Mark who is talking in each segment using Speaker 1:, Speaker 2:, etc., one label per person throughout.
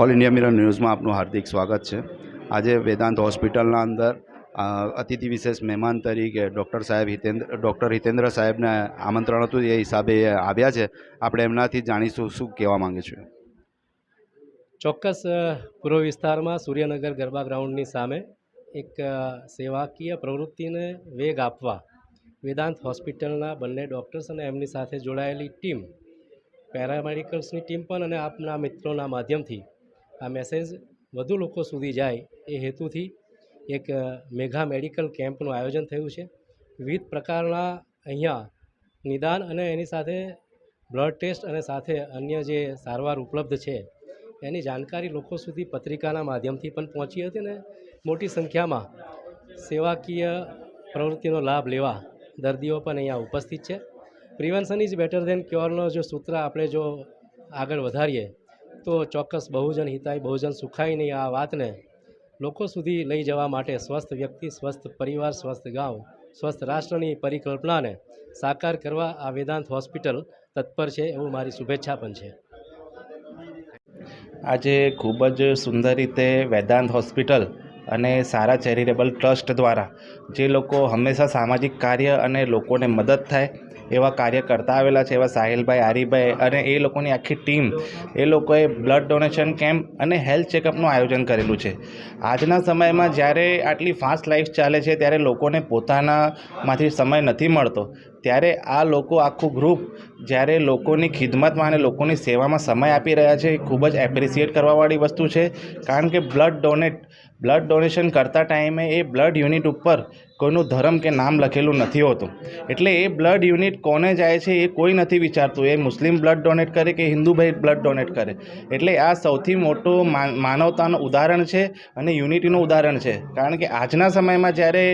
Speaker 1: All India mirror ન્યૂઝમાં આપનું હાર્દિક સ્વાગત છે. આજે વેદાંત હોસ્પિટલના અંદર અતિથિ વિશેષ મહેમાન તરીકે ડૉક્ટર સાહેબ હિતેન્દ્ર, ડૉક્ટર હિતેન્દ્ર સાહેબને આમંત્રણ હતું, એ હિસાબે આવ્યા છે. આપણે એમનાથી જાણીશું શું કહેવા માંગે છે.
Speaker 2: ચોક્કસ પૂર્વ વિસ્તારમાં સૂર્યનગર ગરબા ગ્રાઉન્ડની સામે એક સેવાકીય પ્રવૃત્તિને વેગ આપવા વેદાંત હોસ્પિટલના બંને ડૉક્ટર્સ અને એમની સાથે જોડાયેલી ટીમ, પેરામેડિકલ્સની ટીમ પણ અને આપના મિત્રોના માધ્યમથી આ મેસેજ વધુ લોકો સુધી જાય એ હેતુથી એક મેઘા મેડિકલ કેમ્પનું આયોજન થયું છે. વિવિધ પ્રકારના અહીંયા નિદાન અને એની સાથે બ્લડ ટેસ્ટ અને સાથે અન્ય જે સારવાર ઉપલબ્ધ છે, એની જાણકારી લોકો સુધી પત્રિકાના માધ્યમથી પણ પહોંચી હતી ને મોટી સંખ્યામાં સેવાકીય પ્રવૃત્તિનો લાભ લેવા દર્દીઓ પણ અહીંયા ઉપસ્થિત છે. પ્રિવેન્શન ઇઝ બેટર દેન ક્યોરનો જો સૂત્ર આપણે જો આગળ વધારીએ તો ચોક્કસ બહુજન હિતાય, બહુજન સુખાયની આ વાતને લોકો સુધી લઈ જવા માટે સ્વસ્થ વ્યક્તિ, સ્વસ્થ પરિવાર, સ્વસ્થ ગાંવ સ્વસ્થ રાષ્ટ્રની પરિકલ્પનાને સાકાર કરવા આ વેદાંત હોસ્પિટલ તત્પર છે એવું મારી શુભેચ્છા પણ છે.
Speaker 3: આજે ખૂબ જ સુંદર રીતે વેદાંત હોસ્પિટલ અને સારા ચેરિટેબલ ટ્રસ્ટ દ્વારા જે લોકો હંમેશા સામાજિક કાર્ય અને લોકોને મદદ થાય એવા કાર્ય કરતા આવેલા છે, એવા સાહિલભાઈ, આરીભાઈ અને એ લોકોની આખી ટીમ. એ લોકોએ બ્લડ ડોનેશન કેમ્પ અને હેલ્થ ચેકઅપનું આયોજન કરેલું છે. આજના સમયમાં જ્યારે આટલી ફાસ્ટ લાઈફ ચાલે છે, ત્યારે લોકોને પોતાનામાંથી સમય નથી મળતો. ત્યારે આ લોકો, આખું ગ્રુપ જ્યારે લોકોની ખિદમતમાં અને લોકોની સેવામાં સમય આપી રહ્યા છે, એ ખૂબ જ એપ્રિસિએટ કરવાવાળી વસ્તુ છે. કારણ કે બ્લડ ડોનેટ, બ્લડ ડોનેશન કરતા ટાઈમે એ બ્લડ યુનિટ ઉપર કોઈનું ધર્મ કે નામ લખેલું નથી હોતું. એટલે એ બ્લડ યુનિટ કોને જાય છે એ કોઈ નથી વિચારતું. એ મુસ્લિમ બ્લડ ડોનેટ કરે કે હિન્દુ ભાઈ બ્લડ ડોનેટ કરે? એટલે આ સૌથી મોટું માનવતાનું ઉદાહરણ છે અને યુનિટીનું ઉદાહરણ છે. કારણ કે આજના સમયમાં જ્યારે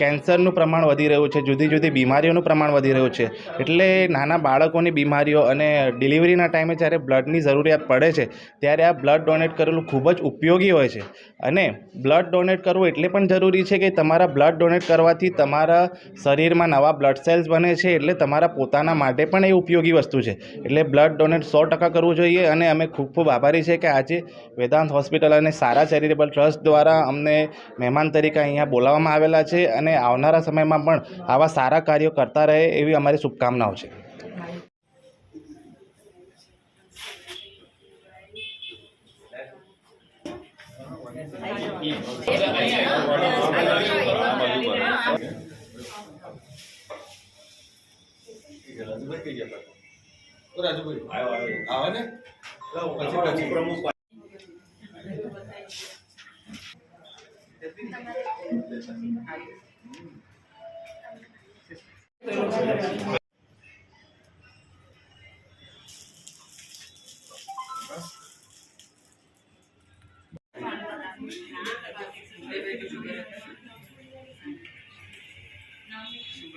Speaker 3: કેન્સરનું પ્રમાણ વધી રહ્યું છે, જુદી જુદી બીમારીઓનું પ્રમાણ વધી રહ્યું છે, એટલે નાના બાળકોની બીમારીઓ અને ડિલિવરીના ટાઈમે જ્યારે બ્લડની જરૂરિયાત પડે છે, ત્યારે આ બ્લડ ડોનેટ કરેલું ખૂબ જ ઉપયોગી હોય છે. અને બ્લડ ડોનેટ કરવું એટલે પણ જરૂરી છે કે તમારા બ્લડ ડોનેટ કરવાથી તમારા શરીરમાં નવા બ્લડ સેલ્સ બને છે, એટલે તમારા પોતાના માટે પણ એ ઉપયોગી વસ્તુ છે. એટલે બ્લડ ડોનેટ સો ટકા કરવું જોઈએ અને અમે ખૂબ ખૂબ આભારી છે કે આજે વેદાંત હોસ્પિટલ અને સારા ચેરિટેબલ ટ્રસ્ટ દ્વારા અમને મહેમાન તરીકે અહીંયા બોલાવવામાં આવેલા છે અને આવનારા સમયમાં પણ આવા સારા કાર્યો કરતા રહે એવી અમારી શુભકામનાઓ છે.
Speaker 4: રાજુભાઈ કહી ગયા તો રાજુભાઈ આવ્યો આવે ને પછી પછી પ્રમુખ